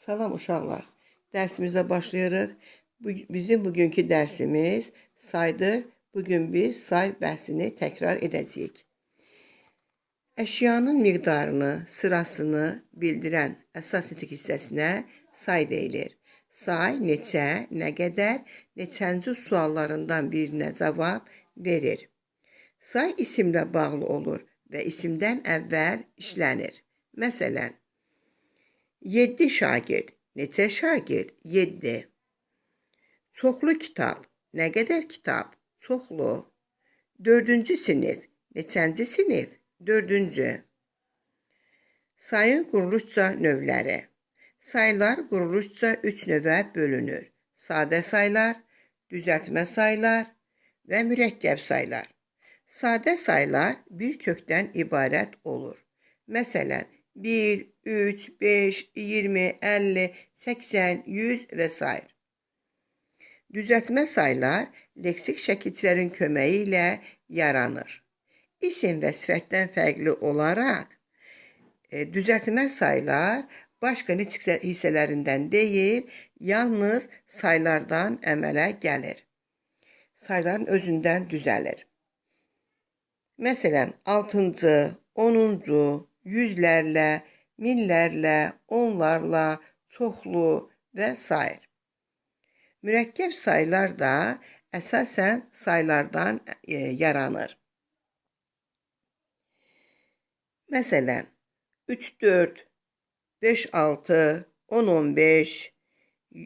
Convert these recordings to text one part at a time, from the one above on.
Salam uşaqlar. Dərsimizə başlayırıq. Bu, bizim bugünkü dərsimiz saydır. Bugün biz say bəhsini təkrar edəcəyik. Əşyanın miqdarını, sırasını bildirən əsas nitq hissəsinə say deyilir. Say neçə, nə qədər, neçənci suallarından birinə cavab verir. Say isimlə bağlı olur və isimdən əvvəl işlənir. Məsələn, 7 şagird. Neçə şagird? 7. Çoxlu kitab. Nə qədər kitab? Çoxlu. 4-cü sinif. Neçənci sinif? 4-cü. Sayın quruluşca növləri. Saylar quruluşca 3 növə bölünür. Sadə saylar, düzəltmə saylar və mürəkkəb saylar. Sadə saylar bir kökdən ibarət olur. Məsələn, 1, 3, 5, 20, 50, 80, 100 və s. Düzəltmə saylar leksik şəkilçilərin köməyi ilə yaranır. İsim və sifətdən fərqli olaraq e, düzəltmə saylar başqa nitq hissələrindən deyil, yalnız saylardan əmələ gəlir. Sayların özündən düzəlir. Məsələn, 6-cı, 10-cu, yüzlərlə, minlərlə, onlarla, çoxlu və s. Mürəkkəb saylar da əsasən saylardan e, yaranır. Məsələn, 3, 4, 5, 6, 10, 15,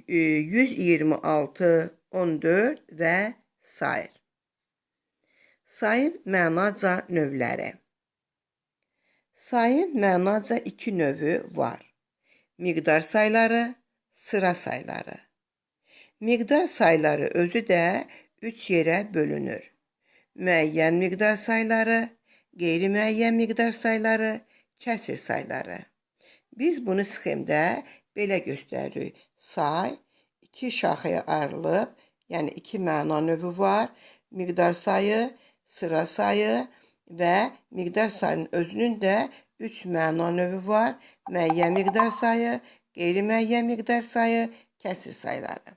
e, 126, 14 və s. Sayın mənaca növləri. Sayın mənaca iki növü var. Miqdar sayları, sıra sayları. Miqdar sayları özü də üç yerə bölünür. Müəyyən miqdar sayları, qeyri-müəyyən miqdar sayları, kəsir sayları. Biz bunu sxemdə belə göstəririk. Say iki şaxəyə ayrılıb, yəni iki məna növü var. Miqdar sayı, sıra sayı və miqdar sayının özünün də üç məna növü var. Müəyyən miqdar sayı, qeyri-müəyyən miqdar sayı, kəsir sayları.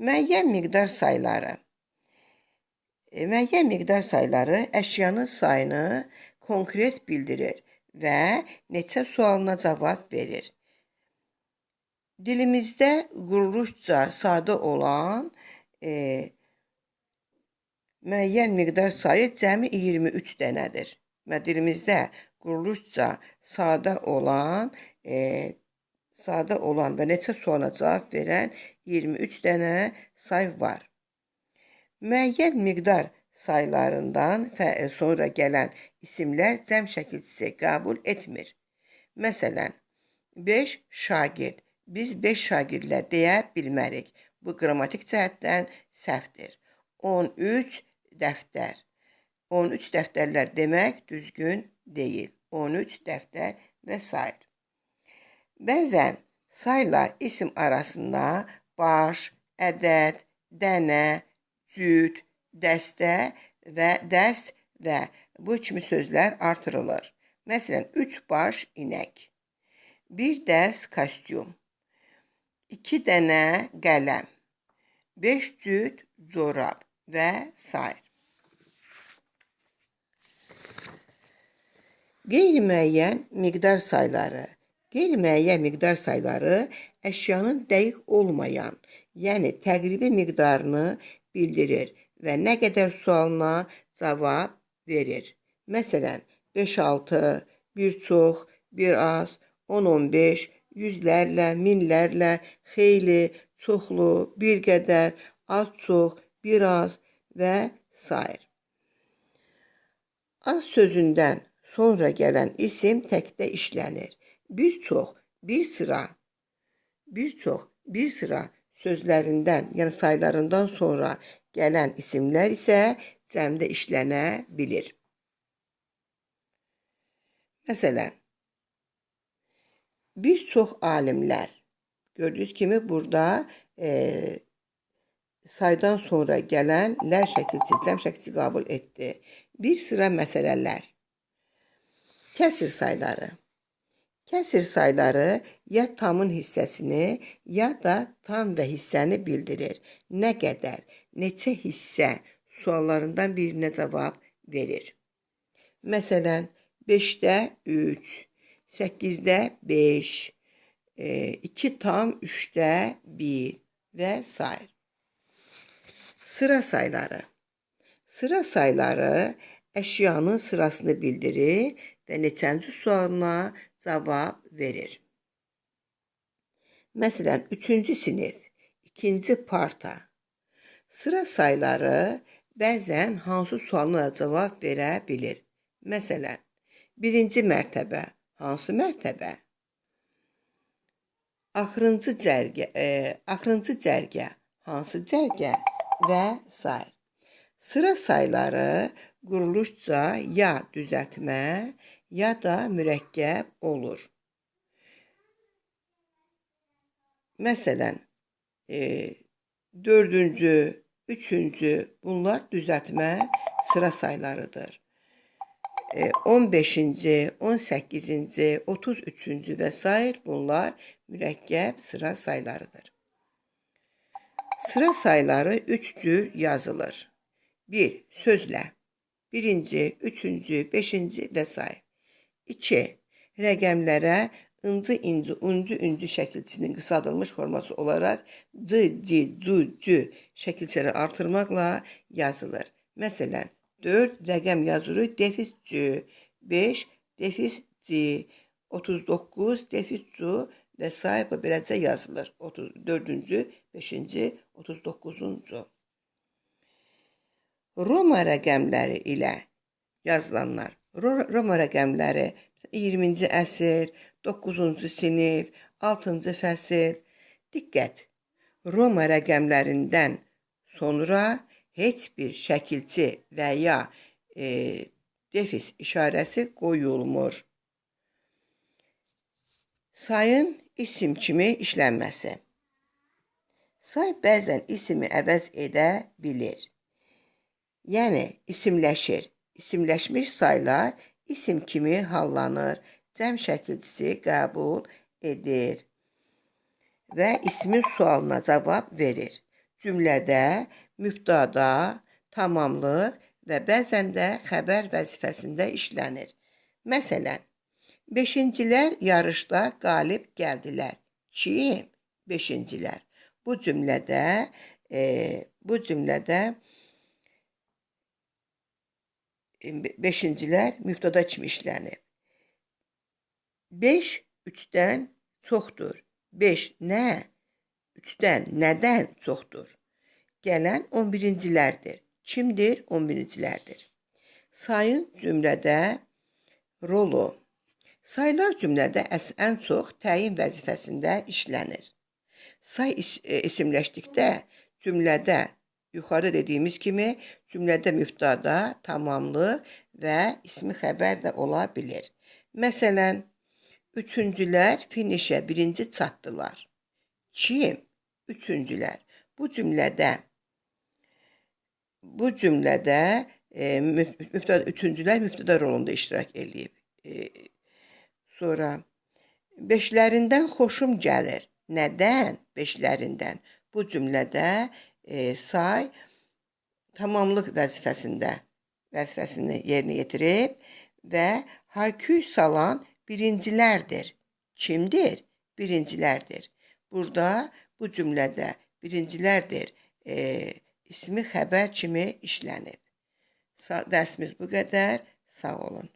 Müəyyən miqdar sayları. E, müəyyən miqdar sayları əşyanın sayını konkret bildirir və neçə sualına cavab verir. Dilimizdə quruluşca sadə olan e, müəyyən miqdar sayı cəmi 23 dənədir. Və dilimizdə quruluşca sadə olan e, sadə olan və neçə suala cavab verən 23 dənə say var. Müəyyən miqdar saylarından sonra gələn isimlər cəm şəkilçisi qəbul etmir. Məsələn, 5 şagird. Biz 5 şagirdlər deyə bilmərik. Bu qrammatik cəhətdən səhvdir. 13 dəftər. 13 dəftərlər demək düzgün deyil. 13 dəftər və s. Bəzən sayla isim arasında baş, ədəd, dənə, cüt, dəstə və dəst və bu kimi sözlər artırılır. Məsələn, 3 baş inək, 1 dəst kostyum, 2 dənə qələm, 5 cüt corab s. Qeyri-müəyyən miqdar sayları. Qeyri-müəyyən miqdar sayları əşyanın dəqiq olmayan, yəni təqribi miqdarını bildirir və nə qədər sualına cavab verir. Məsələn, 5-6, bir çox, bir az, 10-15, yüzlərlə, minlərlə, xeyli, çoxlu, bir qədər, az-çox, bir az və s. Az sözündən sonra gələn isim təkdə işlənir. Bir çox, bir sıra, bir çox, bir sıra sözlərindən, yəni saylarından sonra gələn isimlər isə cəmdə işlənə bilir. Məsələn, bir çox alimlər gördüyünüz kimi burada e, saydan sonra gələn lər şəkilçi, cəm şəkilçi qəbul etdi. Bir sıra məsələlər Kəsir sayları. Kəsir sayları ya tamın hissəsini, ya da tam və hissəni bildirir. Nə qədər, neçə hissə suallarından birinə cavab verir. Məsələn, 5-də 3, 8-də 5, 2 tam 3-də 1 və s. Sıra sayları. Sıra sayları əşyanın sırasını bildirir və neçənci sualına cavab verir. Məsələn, 3-cü sinif, 2-ci parta. Sıra sayları bəzən hansı sualına cavab verə bilir. Məsələn, 1-ci mərtəbə hansı mərtəbə? Axırıncı cərgə, e, axırıncı cərgə hansı cərgə və s. Sıra sayları quruluşca ya düzəltmə, ya da mürəkkəb olur. Məsələn, e, dördüncü, üçüncü bunlar düzəltmə sıra saylarıdır. E, 15-ci, 18-ci, 33-cü və s. bunlar mürəkkəb sıra saylarıdır. Sıra sayları üç cür yazılır. 1. Sözlə. Birinci, üçüncü, beşinci s. 2. Rəqəmlərə ıncı, inci, uncu, üncü şəkilçinin qısaldılmış forması olaraq c, c, cu, cü şəkilçələri artırmaqla yazılır. Məsələn, 4 rəqəm yazırı defis c, 5 defis c, 39 defis cu və s. bu beləcə yazılır. 34-cü, 5-ci, 39-cu. Roma rəqəmləri ilə yazılanlar. Roma rəqəmləri 20-ci əsr, 9-cu sinif, 6-cı fəsil. Diqqət! Roma rəqəmlərindən sonra heç bir şəkilçi və ya e, defis işarəsi qoyulmur. Sayın isim kimi işlənməsi. Say bəzən ismi əvəz edə bilir. Yəni isimləşir. İsimləşmiş saylar isim kimi hallanır. Cəm şəkilçisi qəbul edir və ismin sualına cavab verir. Cümlədə mübtada, tamamlıq və bəzən də xəbər vəzifəsində işlənir. Məsələn, beşincilər yarışda qalib gəldilər. Kim? Beşincilər. Bu cümlədə e, bu cümlədə beşincilər mübtada kimi işlənib. 5 3-dən çoxdur. 5 nə? 3-dən nədən çoxdur? Gələn 11-cilərdir. Kimdir? 11-cilərdir. Sayın cümlədə rolu. Saylar cümlədə ən çox təyin vəzifəsində işlənir. Say is e, isimləşdikdə cümlədə Yuxarıda dediyimiz kimi cümlədə mübtada, tamamlıq və ismi xəbər də ola bilər. Məsələn, üçüncülər finişə birinci çatdılar. Kim? Üçüncülər. Bu cümlədə bu cümlədə e, mübtada üçüncülər mübtada rolunda iştirak eləyib. E, sonra beşlərindən xoşum gəlir. Nədən? Beşlərindən. Bu cümlədə e, say tamamlıq vəzifəsində vəzifəsini yerinə yetirib və hayküy salan birincilərdir. Kimdir? Birincilərdir. Burada bu cümlədə birincilərdir e, ismi xəbər kimi işlənib. Dərsimiz bu qədər. Sağ olun.